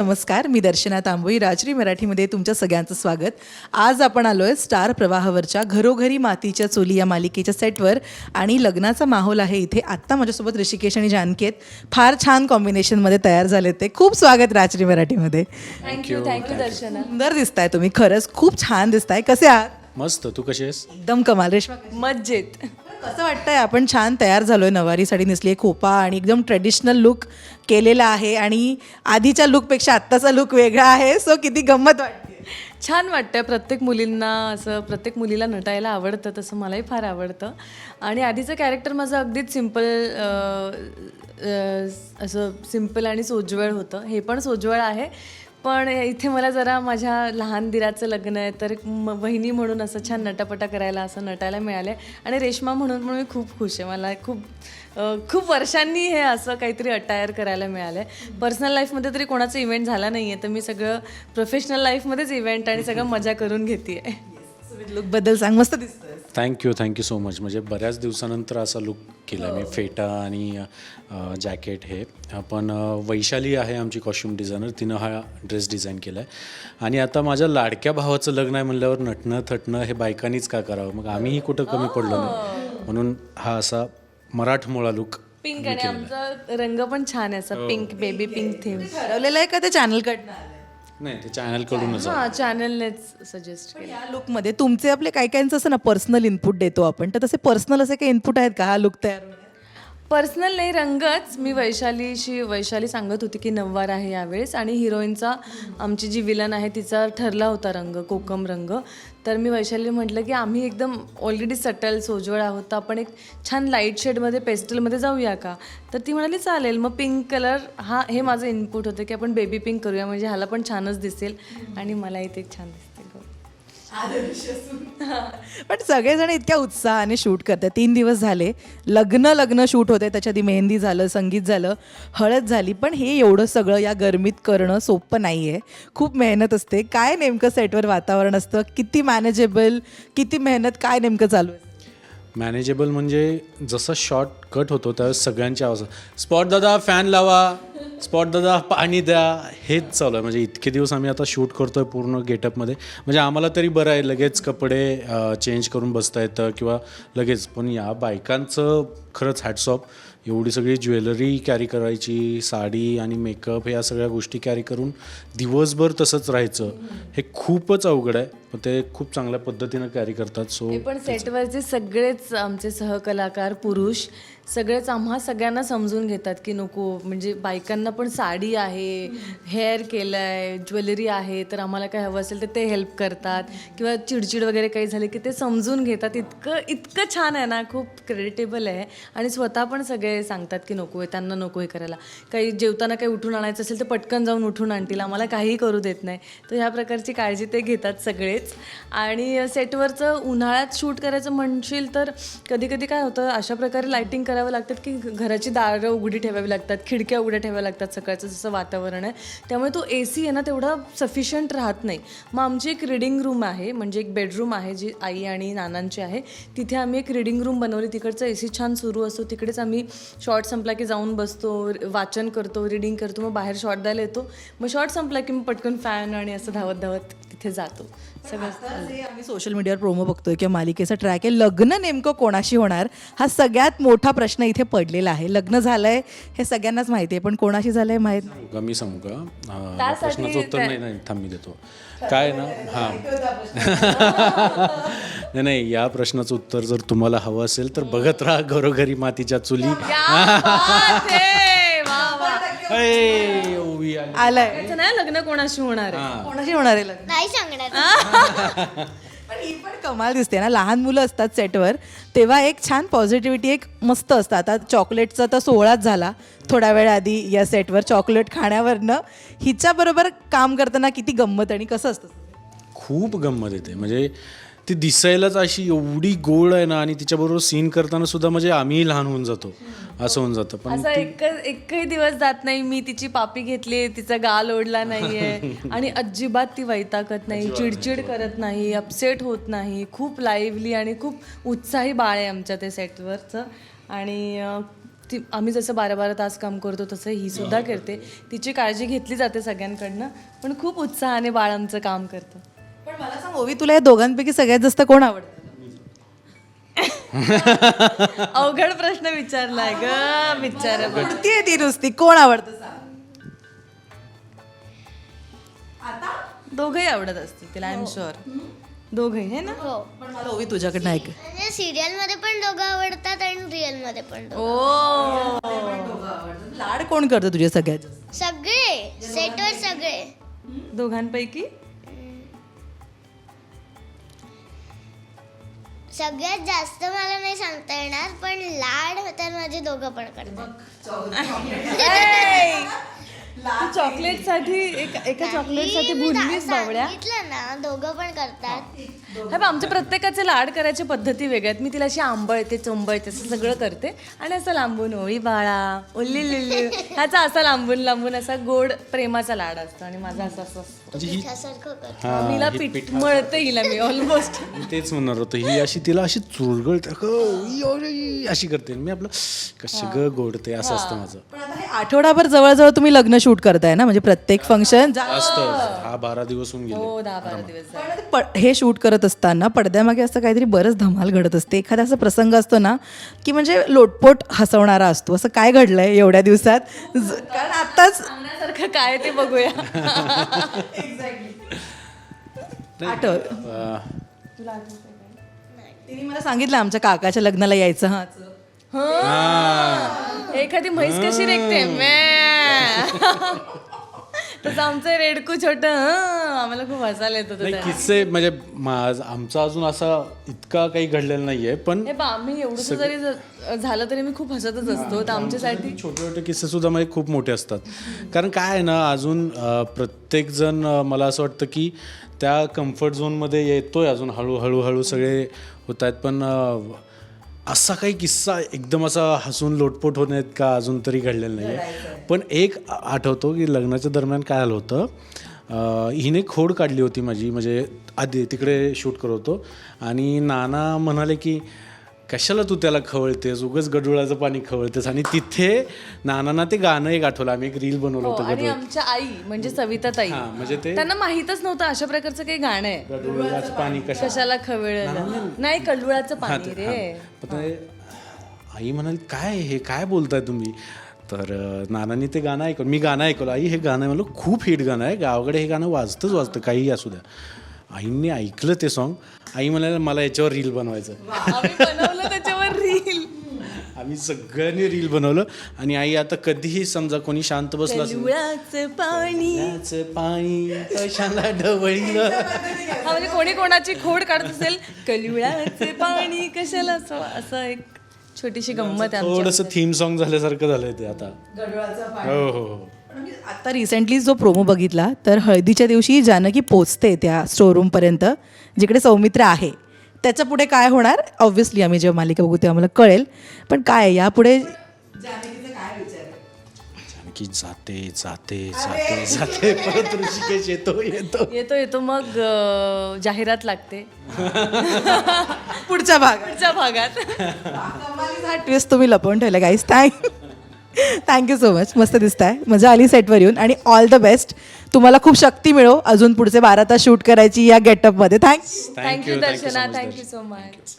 नमस्कार मी दर्शना तांबोई राजरी मराठीमध्ये तुमच्या सगळ्यांचं स्वागत. आज आपण आलो आहे स्टार प्रवाहावरच्या घरोघरी मातीच्या चोली या मालिकेच्या सेटवर आणि लग्नाचा माहोल आहे इथे. आत्ता माझ्यासोबत ऋषिकेश आणि जानकी आहेत. फार छान कॉम्बिनेशनमध्ये तयार झाले ते. खूप स्वागत राजरी मराठीमध्ये. थँक्यू थँक्यू दर्शना सुंदर दिसताय तुम्ही. खरंच खूप छान दिसताय. कसे आहात? मस्त. तू कशी आहेस? एकदम कमाल रेश्मा मज्जेत. कसं वाटतंय? आपण छान तयार झालोय नवारी साडी नेसली खोपा आणि एकदम ट्रेडिशनल लुक केलेला आहे आणि आधीच्या लुकपेक्षा आत्ताचा लुक वेगळा आहे. सो किती गंमत वाटते. छान वाटतं प्रत्येक मुलींना असं प्रत्येक मुलीला नटायला आवडतं तसं मलाही फार आवडतं. आणि आधीचं कॅरेक्टर माझं अगदीच सिंपल असं सिंपल आणि सोज्वळ होतं. हे पण सोज्वळ आहे. पण इथे मला जरा माझ्या लहान दिराचं लग्न आहे तर म बहिणी म्हणून असं छान नटापटा करायला असं नटायला मिळालं. आहे आणि रेश्मा म्हणून पण मी खूप खुश आहे. मला खूप खूप वर्षांनी हे असं काहीतरी अटायर करायला मिळालं. आहे पर्सनल लाईफमध्ये तरी कोणाचा इव्हेंट झाला नाही आहे तर मी सगळं प्रोफेशनल लाईफमध्येच इव्हेंट आणि सगळं मजा करून घेते आहे लुकबद्दल सांग मस्त दिसतंय. थँक्यू थँक्यू सो मच म्हणजे बऱ्याच दिवसानंतर असा लुक केला मी फेटा आणि जॅकेट हे. पण वैशाली आहे आमची कॉस्ट्युम डिझायनर तिनं हा ड्रेस डिझाईन केला आहे आणि आता माझ्या लाडक्या भावाचं लग्न आहे म्हणल्यावर नटणं थटणं हे बायकांनीच का करावं? मग आम्हीही कुठं कमी पडलो नाही. म्हणून हा असा मराठमोळा लुक पिंक आणि आमचा रंग पण छान आहे असं पिंक बेबी पिंक थीम ठरवलेलं आहे का ते चॅनलकडनं? नाही ते चॅनलकडूनच. हां चॅनलनेच सजेस्ट केलं या लुकमध्ये तुमचे आपले काही काहींचं असं ना पर्सनल इनपुट देतो आपण तर तसे पर्सनल असे काही इनपुट आहेत का हा लुक तयार होण्यात? पर्सनल नाही रंगच. मी वैशालीशी वैशाली सांगत होती की नववार आहे यावेळेस आणि हिरोईनचा आमची जी विलन आहे तिचा ठरला होता रंग कोकम रंग. तर मी वैशाली म्हटलं की आम्ही एकदम ऑलरेडी सटल सोजवळ आहोत. तर आपण एक छान लाइट शेडमध्ये पेस्टलमध्ये जाऊया का? तर ती म्हणाली चालेल. मग पिंक कलर हा हे माझं इनपुट होतं की आपण बेबी पिंक करूया म्हणजे ह्याला पण छानच दिसेल. आणि मलाही ते छान पण सगळेजण इतक्या उत्साहाने शूट करतात. तीन दिवस झाले. लग्न लग्न शूट होते त्याच्या आधी मेहंदी झालं संगीत झालं हळद झाली. पण हे एवढं सगळं या गरमीत करणं सोपं नाही आहे खूप मेहनत असते. काय नेमकं सेटवर वातावरण असतं? किती मॅनेजेबल किती मेहनत काय नेमकं चालू आहे मॅनेजेबल म्हणजे जसा शॉर्ट कट होतो त्यावेळेस सगळ्यांच्या आवाज स्पॉट दादा फॅन लावा. स्पॉट दादा पाणी द्या. हेच चालू आहे. म्हणजे इतके दिवस आम्ही आता शूट करतोय पूर्ण गेटअपमध्ये म्हणजे आम्हाला तरी बरं आहे लगेच कपडे चेंज करून बसता येतं किंवा लगेच. पण या बायकांचं खरंच हॅटसॉप एवढी सगळी ज्वेलरी कॅरी करायची साडी आणि मेकअप या सगळ्या गोष्टी कॅरी करून दिवसभर तसंच राहायचं. हे खूपच अवघड आहे. पण ते खूप चांगल्या पद्धतीनं कॅरी करतात. सो हे पण सेटवरचे सगळेच आमचे सहकलाकार पुरुष सगळेच आम्हा सगळ्यांना समजून घेतात की नको म्हणजे बायकांना पण साडी आहे हेअर केलं आहे ज्वेलरी आहे तर आम्हाला काय हवं असेल तर ते हेल्प करतात. किंवा चिडचिड वगैरे काही झाली की ते समजून घेतात. इतकं इतकं छान आहे ना खूप क्रेडिटेबल आहे. आणि स्वतः पण सगळे सांगतात की नको आहे त्यांना नको आहे करायला. काही जेवताना काही उठून आणायचं असेल तर पटकन जाऊन उठून आणतील. आम्हाला काहीही करू देत नाही. तर ह्या प्रकारची काळजी ते घेतात सगळे सगळेच आणि सेटवरचं उन्हाळ्यात शूट करायचं म्हणशील तर कधी कधी काय होतं अशा प्रकारे लायटिंग करावं लागतात की घराची दारं उघडी ठेवावी लागतात खिडक्या उघड्या ठेवाव्या लागतात सकाळचं जसं वातावरण आहे. त्यामुळे तो ए सी आहे ना तेवढा सफिशियंट राहत नाही. मग आमची एक रिडिंग रूम आहे म्हणजे एक बेडरूम आहे जी आई आणि नानांची आहे. तिथे आम्ही एक रिडिंग रूम बनवली. तिकडचं ए सी छान सुरू असतो. तिकडेच आम्ही शॉर्ट संपला की जाऊन बसतो वाचन करतो रिडिंग करतो. मग बाहेर शॉर्ट द्यायला येतो. मग शॉर्ट संपला की मग पटकन फॅन आणि असं धावत धावत तिथे जातो. सगळं जे आम्ही सोशल मीडियावर प्रोमो बघतोय किंवा मालिकेचा ट्रॅक आहे लग्न नेमकं कोणाशी होणार? हा सगळ्यात मोठा प्रश्न इथे पडलेला आहे. लग्न झालंय हे सगळ्यांनाच माहिती आहे पण कोणाशी झालंय माहीत नाही. का मी सांगू का? हा, या प्रश्नाचं उत्तर नाही नाही थांब मी देतो. काय ना? हां. नाही नाही या प्रश्नाचं उत्तर जर तुम्हाला हवं असेल तर बघत राहा घरोघरी मातीच्या चुली. ए, आलंय. नाही लग्न कोणाशी होणार आहे? कोणाशी होणार आहे लग्न? नाही सांगणार. पण ही पण कमाल दिसते ना. लहान मुलं असतात सेटवर. तेव्हा एक छान पॉझिटिव्हिटी एक मस्त असतं. आता चॉकलेटचा तर सोहळाच झाला. थोड्या वेळ आधी या सेटवर चॉकलेट खाण्यावरनं. हिच्याबरोबर काम करताना किती गंमत आणि कसं असतं? खूप गंमत येते. म्हणजे ती दिसायलाच अशी एवढी गोड आहे ना आणि तिच्याबरोबर सीन करताना सुद्धा म्हणजे आम्ही लहान होऊन जातो. असं होऊन जातं. पण असा एक एकही दिवस जात नाही. मी तिची पापी घेतली तिचा गाल ओढला नाहीये. आणि अजिबात ती वैतागत नाही चिडचिड करत नाही अपसेट होत नाही. खूप लाईव्हली आणि खूप उत्साही बाळ आहे आमच्या ते सेटवरचं आणि ती आम्ही जसं बारा बारा तास काम करतो तसं ही सुद्धा करते. तिची काळजी घेतली जाते सगळ्यांकडनं पण खूप उत्साहाने बाळ आमचं काम करतं. पण मला सांग ओवी तुला या दोघांपैकी सगळ्यात जास्त कोण आवडतं? अवघड प्रश्न विचारलाय ग बिचारा ती आहे ती नुसती. कोण आवडतं सांग. दोघंही आवडत असतील तिला आय एम शुअर दोघंही हे ना? हो. पण मला ओवी तुझ्याकडनं ऐक. म्हणजे सिरियलमध्ये पण दोघं आवडतात आणि रिअलमध्ये पण दोघं. ओ लाड कोण करतं तुझे सगळ्यात जास्त? सगळे. सेटवर सगळे. दोघांपैकी? सगळ्यात जास्त मला नाही सांगता येणार पण लाड तर माझे दोघं पण करतात. चॉकलेटसाठी एक एका चॉकलेटसाठी सा- बावड्या. सांगितलं ना दोघं पण करतात. हे. बघ, आमच्या प्रत्येकाचे लाड करायच्या पद्धती वेगळ्या आहेत मी तिला अशी आंबळते चंबळते असं सगळं करते. आणि असं लांबून ओळी बाळा उल्ली लिल्ली. ह्याचा असा लांबून लांबून असा गोड प्रेमाचा लाड असतो आणि माझा असा असं असतो. म्हणजे ही पिठासारखं करतात हा, मीला ही पीठ पिठा- मळते हिला मी ऑलमोस्ट तेच म्हणणार होतो ही अशी तिला अशी ओई, अशी करते. मी आपलं कशी ग गोडते असं असतं माझं. पण आता हे आठवडाभर जवळजवळ तुम्ही लग्न शूट करताय ना? म्हणजे प्रत्येक फंक्शन असतं हा बारा दिवस होऊन गेले. हो दहा बारा दिवस. झाले. हे शूट करत असताना पडद्यामागे असं काहीतरी बरंच धमाल घडत असते. एखादा असा प्रसंग असतो ना की म्हणजे लोटपोट हसवणारा असतो. असं काय घडलंय एवढ्या दिवसात? ज- कारण आत्ताच सांगण्यासारखं काय ते बघूया. आठव. अं, तिने मला सांगितलं आमच्या काकाच्या लग्नाला यायचं. हा हं. एखादी म्हैस कशी रेखते. तसं आमचं रेडकू छोट आम्हाला खूप हसायला येत होतं नाही त्याला. किस्से म्हणजे माझ आमचा अजून असा इतका काही घडलेला नाहीये पण हे आम्ही एवढं जरी ज- झालं तरी मी खूप हसतच असतो. तर आमच्यासाठी छोटे छोटे किस्से सुद्धा माझे खूप मोठे असतात. कारण काय आहे ना अजून अं, प्रत्येक जण अं, मला असं वाटतं की त्या कम्फर्ट झोनमध्ये येतोय अजून हळूहळू हळू सगळे होत आहेत. पण अं, असा काही किस्सा एकदम असा हसून लोटपोट होण्यात का? अजून तरी घडलेला नाही आहे. पण एक आठवतो की लग्नाच्या दरम्यान काय आलं होतं? हिने खोड काढली होती माझी. म्हणजे आधी तिकडे शूट करत होतो. आणि नाना म्हणाले की कशाला तू त्याला खवळतेस? उगच गडुळाचं पाणी खवळतेस. आणि तिथे नानांना ते गाणं एक आठवलं. आम्ही एक रील बनवलं हो, होतं आणि गडुळ. आमच्या आई म्हणजे सविता ताई हा म्हणजे ते त्यांना माहीतच नव्हतं अशा प्रकारचं काही गाणं आहे. गडुळाचं पाणी कशा कशाला खवळलं? नाही कल्लुळाचं पाणी रे. पण ते आई म्हणाली काय हे? काय बोलताय तुम्ही? तर अं, नानांनी ते गाणं ऐकलं मी गाणं ऐकलं आई हे गाणं म्हणलं खूप हिट गाणं आहे. गावाकडे हे गाणं वाजतंच वाजतं. काहीही असू द्या. आईंनी ऐकलं ते सॉन्ग आई म्हणाले मला याच्यावर रील बनवायचं आम्ही बनवलं त्याच्यावर रील आम्ही सगळ्यांनी रील बनवलं. आणि आई आता कधीही समजा कोणी शांत बसला पाणी. पाणी कशाला ढवळीलं? हा म्हणजे कोणी कोणाची खोड काढत असेल कलिवळाचे पाणी कशाला असं असं एक छोटीशी गंमत आहे आमची. थोडंसं थीम सॉन्ग झाल्यासारखं झालंय ते आता. हो हो हो. आता रिसेंटली जो प्रोमो बघितला तर हळदीच्या दिवशी जानकी पोचते त्या स्टोरूमपर्यंत जिकडे सौमित्र आहे. त्याच्या पुढे काय होणार? ऑब्व्हियसली आम्ही जेव्हा मालिका बघू तेव्हा आम्हाला कळेल. पण काय आहे, यापुढे जानकी जाते जाते जाते जाते. परत ऋषिकेश येतो येतो. येतो येतो. मग अं, जाहिरात लागते. पुढच्या भागात. पुढच्या भागात. हा ट्विस्ट तुम्ही लपवून ठेवला guys thank thank you so much मस्त दिसत आहे मजा आली सेटवर येऊन. आणि ऑल द बेस्ट तुम्हाला खूप शक्ती मिळो. अजून पुढचे बारा तास शूट करायची या गेटअपमध्ये thanks thank you Darshana. Thank you so much